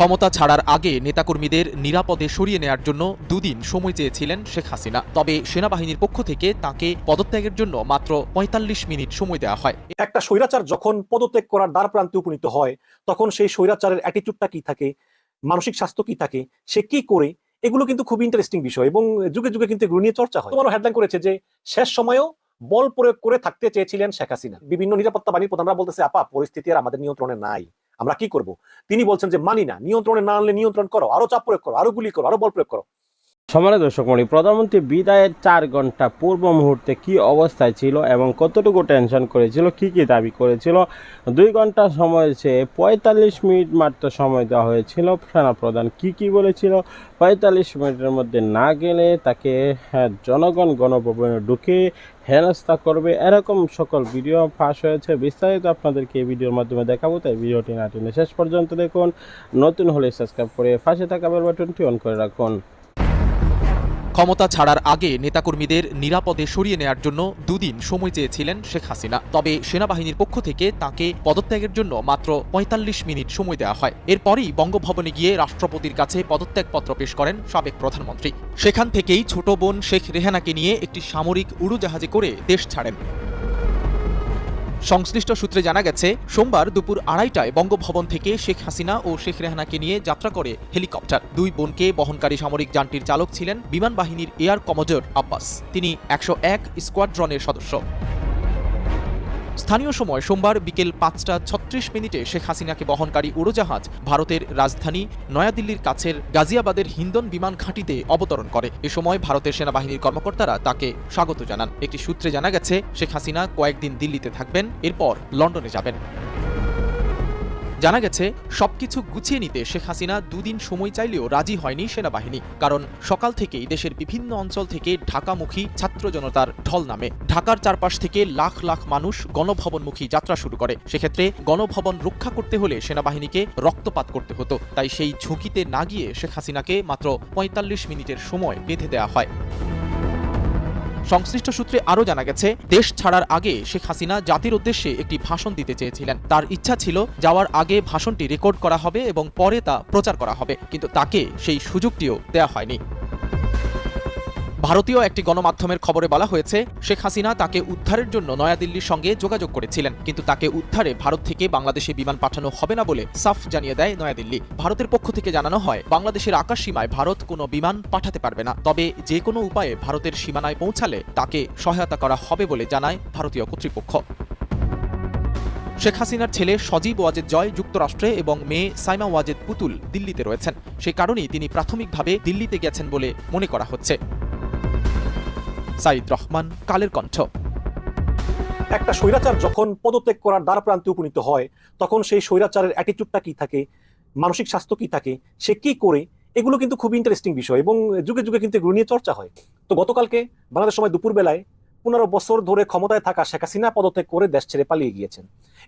ক্ষমতা ছাড়ার আগে নেতাকর্মীদের নিরাপদে সরিয়ে নেয়ার জন্য দুদিন সময় চেয়েছিলেন শেখ হাসিনা। তবে সেনাবাহিনীর পক্ষ থেকে তাকে পদত্যাগের জন্য মাত্র পঁয়তাল্লিশ মিনিট সময় দেওয়া হয়। একটা স্বৈরাচার যখন পদত্যাগ করার দ্বার প্রান্তে উপনীত হয়, তখন সেই স্বৈরাচারের অ্যাটিটিউডটা কি থাকে? মানসিক স্বাস্থ্য কি থাকে? সে কি করে? এগুলো কিন্তু খুব ইন্টারেস্টিং বিষয় এবং যুগে যুগে কিন্তু এগুলো নিয়ে চর্চা হয়। তোমার হেডলাইন করেছে যে, শেষ সময়েও বল প্রয়োগ করে থাকতে চেয়েছিলেন শেখ হাসিনা। বিভিন্ন নিরাপত্তা বাহিনীর প্রধানরা বলতেছে, আপা, পরিস্থিতি আর আমাদের নিয়ন্ত্রণে নাই। আমরা কি করব? তিনি বলছেন যে, মানি না, নিয়ন্ত্রণে না আনলে নিয়ন্ত্রণ করো, আরও চাপ প্রয়োগ করো, আরও গুলি করো, আরও বল প্রয়োগ করো। সম্মানিত দর্শক মণি প্রধানমন্ত্রী বিদায়ের চার ঘণ্টা পূর্ব মুহূর্তে কি অবস্থায় ছিল এবং কতটুকু টেনশন করেছিল কি কি দাবি করেছিল? দুই ঘণ্টা সময় সে পঁয়তাল্লিশ মিনিট মাত্র সময় দেওয়া হয়েছিল। সেনাপ্রধান কি কি বলেছিল? পঁয়তাল্লিশ মিনিটের মধ্যে না গেলে তাকে হ্যাঁ, জনগণ গণভবনে ঢুকে হেনস্থা করবে এরকম সকল ভিডিও ফাঁস হয়েছে। বিস্তারিত আপনাদেরকে এই ভিডিওর মাধ্যমে দেখাবো তাই ভিডিওটি না টেনে শেষ পর্যন্ত দেখুন। নতুন হলে সাবস্ক্রাইব করে পাশে থাকা বেল বাটনটি অন করে রাখুন। ক্ষমতা ছাড়ার আগে নেতাকর্মীদের নিরাপদে সরিয়ে নেওয়ার জন্য দুদিন সময় চেয়েছিলেন শেখ হাসিনা। তবে সেনাবাহিনীর পক্ষ থেকে তাকে পদত্যাগের জন্য মাত্র পঁয়তাল্লিশ মিনিট সময় দেওয়া হয়। এরপরই বঙ্গভবনে গিয়ে রাষ্ট্রপতির কাছে পদত্যাগপত্র পেশ করেন সাবেক প্রধানমন্ত্রী। সেখান থেকেই ছোট বোন শেখ রেহানাকে নিয়ে একটি সামরিক উড়োজাহাজে করে দেশ ছাড়েন। সংশ্লিষ্ট সূত্রে জানা গেছে, সোমবার দুপুর আড়াইটায় বঙ্গভবন থেকে শেখ হাসিনা ও শেখ রেহানাকে নিয়ে যাত্রা করে হেলিকপ্টার। দুই বোনকে বহনকারী সামরিক যানটির চালক ছিলেন বিমান বাহিনীর এয়ার কমোডর আব্বাস। তিনি একশো এক স্কোয়াড্রনের সদস্য। স্থানীয় সময় সোমবার বিকেল পাঁচটা ছত্রিশ মিনিটে শেখ হাসিনাকে বহনকারী উড়োজাহাজ ভারতের রাজধানী নয়াদিল্লির কাছের গাজিয়াবাদের হিন্দন বিমান ঘাঁটিতে অবতরণ করে। এ সময় ভারতের সেনাবাহিনীর কর্মকর্তারা তাকে স্বাগত জানান। একটি সূত্রে জানা গেছে, শেখ হাসিনা কয়েকদিন দিল্লিতে থাকবেন, এরপর লন্ডনে যাবেন। জানা গেছে, সবকিছু গুছিয়ে নিতে শেখ হাসিনা দুদিন সময় চাইলেও রাজি হয়নি সেনাবাহিনী, কারণ সকাল থেকেই দেশের বিভিন্ন অঞ্চল থেকে ঢাকামুখী ছাত্র জনতার ঢল নামে। ঢাকার চারপাশ থেকে লাখ লাখ মানুষ গণভবনমুখী যাত্রা শুরু করে। সেক্ষেত্রে গণভবন রক্ষা করতে হলে সেনাবাহিনীকে রক্তপাত করতে হতো। তাই সেই ঝুঁকিতে না গিয়ে শেখ হাসিনাকে মাত্র পঁয়তাল্লিশ মিনিটের সময় বেঁধে দেওয়া হয়। সংশ্লিষ্ট সূত্রে আরও জানা গেছে, দেশ ছাড়ার আগে শেখ হাসিনা জাতির উদ্দেশ্যে একটি ভাষণ দিতে চেয়েছিলেন। তার ইচ্ছা ছিল যাওয়ার আগে ভাষণটি রেকর্ড করা হবে এবং পরে তা প্রচার করা হবে, কিন্তু তাকে সেই সুযোগটিও দেওয়া হয়নি। ভারতীয় একটি গণমাধ্যমের খবরে বলা হয়েছে, শেখ হাসিনা তাকে উদ্ধারের জন্য নয়াদিল্লির সঙ্গে যোগাযোগ করেছিলেন। কিন্তু তাকে উদ্ধারে ভারত থেকে বাংলাদেশে বিমান পাঠানো হবে না বলে সাফ জানিয়ে দেয় নয়াদিল্লি। ভারতের পক্ষ থেকে জানানো হয়, বাংলাদেশের আকাশ সীমায় ভারত কোনো বিমান পাঠাতে পারবে না। তবে যে কোনো উপায়ে ভারতের সীমানায় পৌঁছালে তাকে সহায়তা করা হবে বলে জানায় ভারতীয় কর্তৃপক্ষ। শেখ হাসিনার ছেলে সজীব ওয়াজেদ জয় যুক্তরাষ্ট্রে এবং মেয়ে সাইমা ওয়াজেদ পুতুল দিল্লিতে রয়েছেন। সে কারণেই তিনি প্রাথমিকভাবে দিল্লিতে গেছেন বলে মনে করা হচ্ছে। সাইদ রহমান, কালের কণ্ঠ। একটা স্বৈরাচার যখন পদত্যাগ করার দ্বার প্রান্তে উপনীত হয়, তখন সেই স্বৈরাচারের অ্যাটিটিউডটা কি থাকে? মানসিক স্বাস্থ্য কি থাকে? সে কি করে? এগুলো কিন্তু খুব ইন্টারেস্টিং বিষয় এবং যুগে যুগে কিন্তু এগুলো নিয়ে চর্চা হয়। তো গতকালকে বাংলাদেশ সময় দুপুর বেলায় পনেরো বছর ধরে ক্ষমতায় থাকা শেখ হাসিনা পদত্যাগ করে দেশ ছেড়ে পালিয়ে গিয়েছেন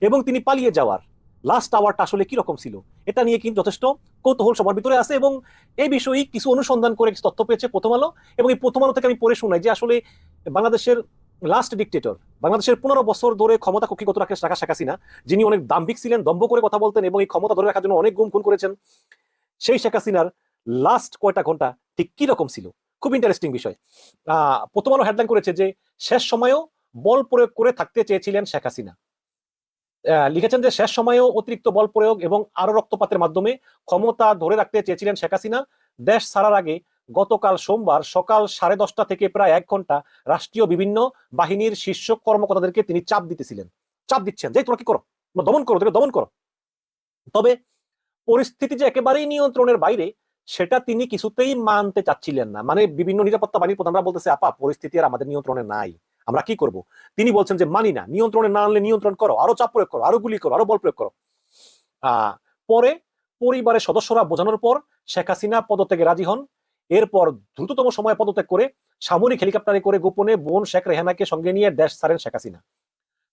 এবং তিনি পালিয়ে যাওয়ার লাস্ট আওয়ারটা আসলে কি রকম ছিল? এটা নিয়ে কিন্তু যথেষ্ট কৌতূহল সবার ভিতরে আছে এবং এই বিষয়ে কিছু অনুসন্ধান করে তথ্য পেয়েছে প্রথম আলো এবং এই প্রথম আলো থেকে আমি পড়ে শোনাই যে আসলে বাংলাদেশের লাস্ট ডিকটেটর বাংলাদেশের পনেরো বছর ধরে ক্ষমতা কক্ষিগত রাখে শাখা শেখ হাসিনা যিনি অনেক দাম্ভিক ছিলেন, দম্ভ করে কথা বলতেন এবং এই ক্ষমতা ধরে রাখার জন্য অনেক গুম খুন করেছেন। সেই শেখ হাসিনার লাস্ট কয়টা ঘণ্টা ঠিক কি রকম ছিল? খুব ইন্টারেস্টিং বিষয়। আহ, প্রথম আলো হেডলাইন করেছে যে শেষ সময়েও বল প্রয়োগ করে থাকতে চেয়েছিলেন শেখ হাসিনা লিখেছেন যে শেষ সময়েও অতিরিক্ত বল প্রয়োগ এবং আরও রক্তপাতের মাধ্যমে ক্ষমতা ধরে রাখতে চেয়েছিলেন শেখ হাসিনা। দেশ ছাড়ার আগে গতকাল সোমবার সকাল সাড়ে দশটা থেকে প্রায় এক ঘণ্টা রাষ্ট্রীয় বিভিন্ন বাহিনীর শীর্ষ কর্মকর্তাদেরকে তিনি চাপ দিতেছিলেন। চাপ দিচ্ছেন যে তোমরা কি করো? তোমরা দমন করো তোকে দমন করো। তবে পরিস্থিতি যে একেবারেই নিয়ন্ত্রণের বাইরে, সেটা তিনি কিছুতেই মানতে চাচ্ছিলেন না। মানে বিভিন্ন নিরাপত্তা বাহিনীর প্রধানরা বলতেছে, আপা, পরিস্থিতি আর আমাদের নিয়ন্ত্রণে নাই। আমরা কি করব? তিনি বলছেন যে, মানি না, নিয়ন্ত্রণে না আনলে নিয়ন্ত্রণ করো, আরও চাপ প্রয়োগ করো, আরও গুলি করো, আরও বল প্রয়োগ করো। পরে পরিবারের সদস্যরা বোঝানোর পর শেখ হাসিনা পদত্যাগে রাজি হন। এরপর দ্রুততম সময়ে পদত্যাগ করে সামরিক হেলিকপ্টারে করে গোপনে বোন শেখ রেহানাকে সঙ্গে নিয়ে দেশ ছাড়েন শেখ হাসিনা।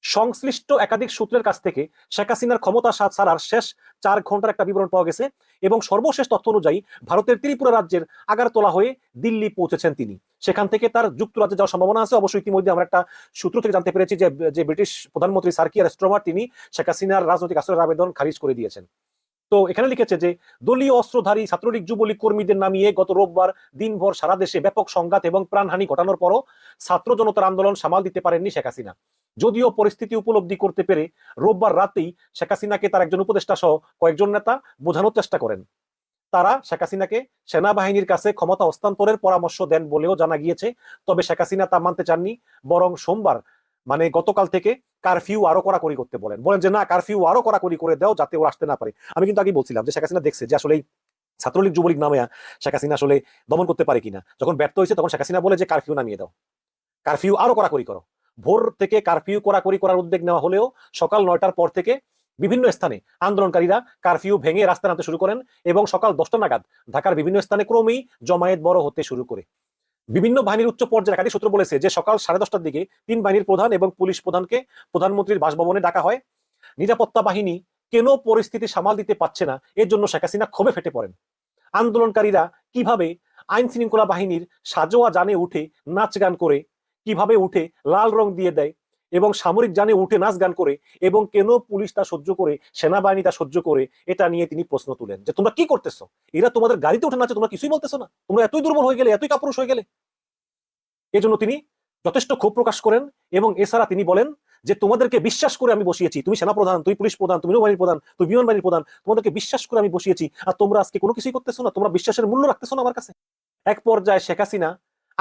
সংশ্লিষ্ট একাধিক সূত্রের কাছ থেকে শেখ হাসিনার ক্ষমতা ছাড়ার শেষ চার ঘণ্টার একটা বিবরণ পাওয়া গেছে এবং সর্বশেষ তথ্য অনুযায়ী ভারতের ত্রিপুরা রাজ্যের আগারতলা হয়ে দিল্লি পৌঁছেছেন তিনি। সেখান থেকে তার যুক্তরাজ্যে যাওয়ার সম্ভাবনা আছে। অবশ্যই ইতিমধ্যে আমরা একটা সূত্র থেকে জানতে পেরেছি যে ব্রিটিশ প্রধানমন্ত্রী সার্কিয়ার স্ট্রমার তিনি শেখ হাসিনার রাজনৈতিক আশ্রয়ের আবেদন খারিজ করে দিয়েছেন। তো এখানে লিখেছে যে, দলীয় অস্ত্রধারী, ছাত্রলীগ, যুবলীগ কর্মীদের নামিয়ে গত রোববার দিনভর সারা দেশে ব্যাপক সংঘাত এবং প্রাণহানি ঘটানোর পরও ছাত্র জনতার আন্দোলন সামাল দিতে পারেননি শেখ হাসিনা। যদিও পরিস্থিতি উপলব্ধি করতে পেরে রোববার রাতেই শেখ হাসিনাকে তার একজন উপদেষ্টা সহ কয়েকজন নেতা বোঝানোর চেষ্টা করেন। তারা শেখ হাসিনাকে সেনাবাহিনীর কাছে ক্ষমতা হস্তান্তরের পরামর্শ দেন বলেও জানা গিয়েছে, তবে শেখ হাসিনা তা মানতে চাননি, বরং সোমবার মানে গতকাল থেকে কারফিউ আরও কড়াকড়ি করতে বলেন। বলেন যে, না, কারফিউ আরও কড়াকড়ি করে দাও যাতে ওরা আসতে না পারে। আমি কিন্তু আগে বলছিলাম যে, শেখ হাসিনা দেখছে যে আসলে ছাত্রলীগ, যুবলীগ নামে শেখ হাসিনা আসলে দমন করতে পারে কিনা। যখন ব্যর্থ হয়েছে, তখন শেখ হাসিনা বলে যে, কারফিউ নামিয়ে দাও। কারফিউ আরও কড়াকড়ি করো। ভোর থেকে কারফিউ কড়াকড়ি করার উদ্যোগ নেওয়া হলেও সকাল নয়টার পর থেকে বিভিন্ন স্থানে আন্দোলনকারীরা কারফিউ ভেঙে রাস্তা নামতে শুরু করেন এবং সকাল দশটা নাগাদ ঢাকার বিভিন্ন স্থানে ক্রমেই জমায়েত বড় হতে শুরু করে। বিভিন্ন বাহিনীর উচ্চ পর্যায়ে একাধিক সূত্র বলেছে যে সকাল সাড়ে দশটার দিকে তিন বাহিনীর প্রধান এবং পুলিশ প্রধানকে প্রধানমন্ত্রীর বাসভবনে ডাকা হয়। নিরাপত্তা বাহিনী কেন পরিস্থিতি সামাল দিতে পারছে না, এর জন্য শেখ হাসিনা ক্ষোভে ফেটে পড়েন। আন্দোলনকারীরা কীভাবে আইন শৃঙ্খলা বাহিনীর সাজোয়া জানে উঠে নাচ গান করে কীভাবে উঠে লাল রং দিয়ে দেয় এবং সামরিক জানে উঠে নাচ গান করে এবং কেন পুলিশ তা সহ্য করে, সেনাবাহিনী তা সহ্য করে, এটা নিয়ে তিনি প্রশ্ন তুলেন যে তোমরা কি করতেছো? এরা তোমাদের গাড়িতে উঠে নাচে, তোমরা কিছুই বলতেছো না। তোমরা এতই দুর্বল হয়ে গেলে, এতই কাপুরুষ হয়ে গেলে। এজন্য তিনি যথেষ্ট ক্ষোভ প্রকাশ করেন এবং এছাড়া তিনি বলেন যে, তোমাদেরকে বিশ্বাস করে আমি বসিয়েছি। তুমি সেনাপ্রধান, তুমি পুলিশ প্রধান, তুমি নৌবাহিনীর প্রধান, তুমি বিমান বাহিনীর প্রধান, তোমাদেরকে বিশ্বাস করে আমি বসিয়েছি। আর তোমরা আজকে কোনো কিছুই করতেছো না। তোমরা বিশ্বাসের মূল্য রাখতেছো না আমার কাছে। এক পর্যায়ে শেখ হাসিনা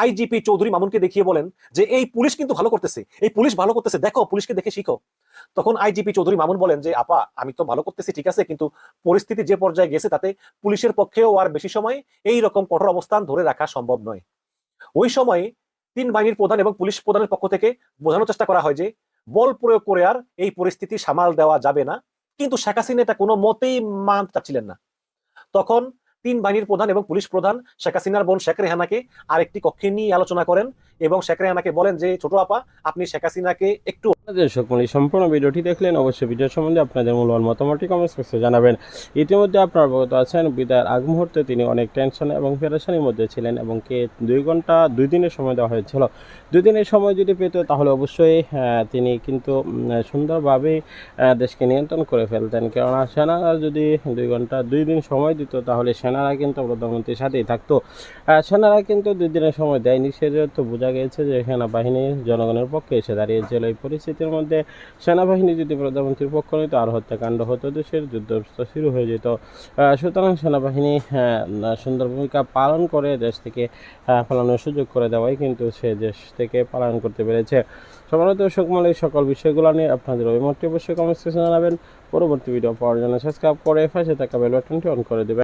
আইজিপি চৌধুরী মামুনকে দেখিয়ে বলেন যে এই পুলিশ কিন্তু ভালো করতেছে, এই পুলিশ ভালো করতেছে, দেখো পুলিশকে দেখে শিখো। তখন আইজিপি চৌধুরী মামুন বলেন যে, আপা, আমি তো ভালো করতেছি, ঠিক আছে, কিন্তু পরিস্থিতি যে পর্যায়ে গেছে তাতে পুলিশের পক্ষেও আর বেশি সময় এই রকম কঠোর অবস্থান ধরে রাখা সম্ভব নয়। ওই সময়ে তিন বাহিনীর প্রধান এবং পুলিশ প্রধানের পক্ষ থেকে বোঝানোর চেষ্টা করা হয় যে, বল প্রয়োগ করে আর এই পরিস্থিতি সামাল দেওয়া যাবে না, কিন্তু শেখ হাসিনা এটা কোনো মতেই মানতে চাচ্ছিলেন না। তখন তিন বাহিনীর প্রধান এবং পুলিশ প্রধান শেখ হাসিনার বোন শেখ রেহানাকে আরেকটি কক্ষে নিয়ে আলোচনা করেন এবং শেখ রেহানাকে বলেন যে, ছোট আপা, আপনি শেখ হাসিনাকে একটু সম্পূর্ণ ভিডিওটি দেখলেন, অবশ্যই ভিডিও সম্বন্ধে আপনাদের মূল্যবান মতামতটি কমেন্টস বক্সে জানাবেন। ইতিমধ্যে আপনারা অবগত আছেন, বিদায়ের আগ মুহূর্তে তিনি অনেক টেনশন এবং পেরেশানির মধ্যে ছিলেন এবং কে দুই ঘণ্টা, দুই দিনের সময় দেওয়া হয়েছিল। দুই দিনের সময় যদি পেত, তাহলে অবশ্যই তিনি কিন্তু সুন্দরভাবে দেশকে নিয়ন্ত্রণ করে ফেলতেন। কেননা, সেনারা যদি দুই ঘণ্টা, দুই দিন সময় দিত, তাহলে সেনারা কিন্তু প্রধানমন্ত্রীর সাথেই থাকতো। সেনারা কিন্তু দুই দিনের সময় দেয়নি। সে যেহেতু বোঝা গেছে যে সেনাবাহিনী জনগণের পক্ষে এসে দাঁড়িয়েছিল। এই পরিস্থিতির মধ্যে সেনাবাহিনী যদি প্রধানমন্ত্রীর পক্ষ নিত আর হত্যাকাণ্ড হতো দেশের যুদ্ধ শুরু হয়ে যেত। সুতরাং সেনাবাহিনী সুন্দর ভূমিকা পালন করে দেশ থেকে পালানোর সুযোগ করে দেওয়াই কিন্তু সে দেশ থেকে পালন করতে পেরেছে। সমানত সকল এই সকল বিষয়গুলো নিয়ে আপনাদের অভিমতটি অবশ্যই কমেন্ট জানাবেন। পরবর্তী ভিডিও পাওয়ার জন্য সাবস্ক্রাইব করে পাশে থাকা বেল বাটনটি অন করে দেবেন।